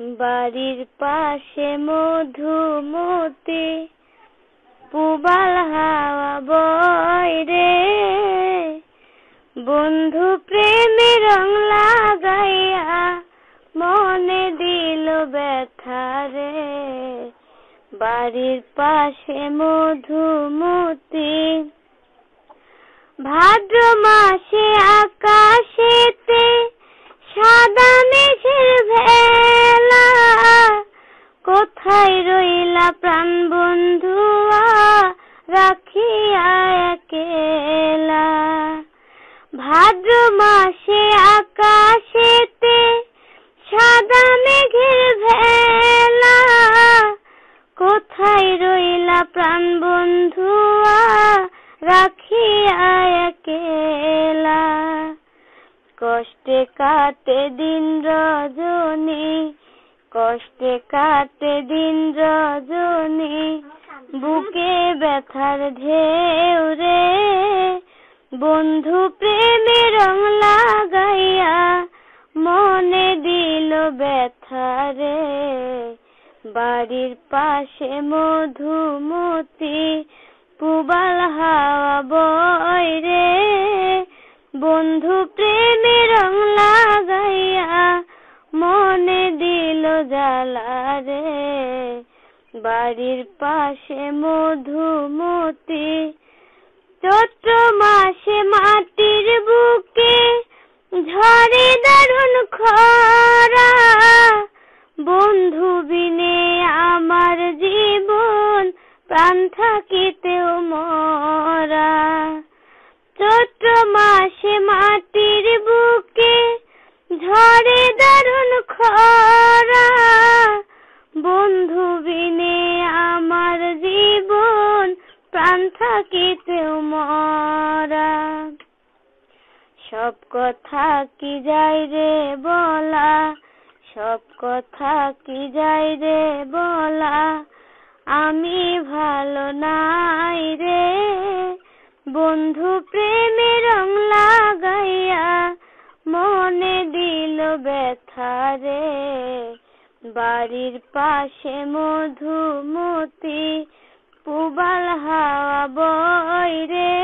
বাড়ির পাশে মধুমতি, পুবাল হাওয়া বয় রে। বন্ধু প্রেমে রং লাগাইয়া মনে দিল ব্যথা রে। বাড়ির পাশে মধুমতি, ভাদ্র মাসে বন্ধুয়া রাখিয়া একেলা। ভাদ্র মাসে আকাশেতে সাদা মেঘের ভেলা। কোথায় রইলা প্রাণ বন্ধুয়া রাখিয়া একেলা। কষ্টে কাটে দিন রজনী, কষ্টে কাটে দিন রজনী। বুকে ব্যথার ঢেউ রে, বন্ধু প্রেমে রং লাগাইয়া মনে দিল ব্যথা রে। বাড়ির পাশে মধুমতি, পুবাল হাওয়া বয় রে। বন্ধু প্রেমে রং লাগাইয়া মনে দিল জ্বালা রে। বাড়ির পাশে মধুমতি চৈত্র মাসে মাটির বুকে ঝরে দারুণ খরা। বন্ধু বিনে আমার জীবন, প্রাণ থাকিতেও প্রাণ থাকিতেও মরা সব কথা কি যাই রে বলা? সব কথা কি যাই রে বলা? আমি ভালো নাই রে। বন্ধু প্রেমে রং লাগাইয়া মনে দিল ব্যথা রে। বাড়ির পাশে মধুমতি পুবাল হাওয়া বই রে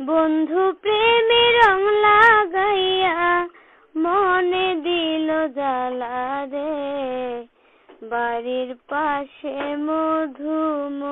বন্ধু প্রেমে রং লাগাইয়া মনে দিল জ্বালা রে বাড়ির পাশে মধুমতি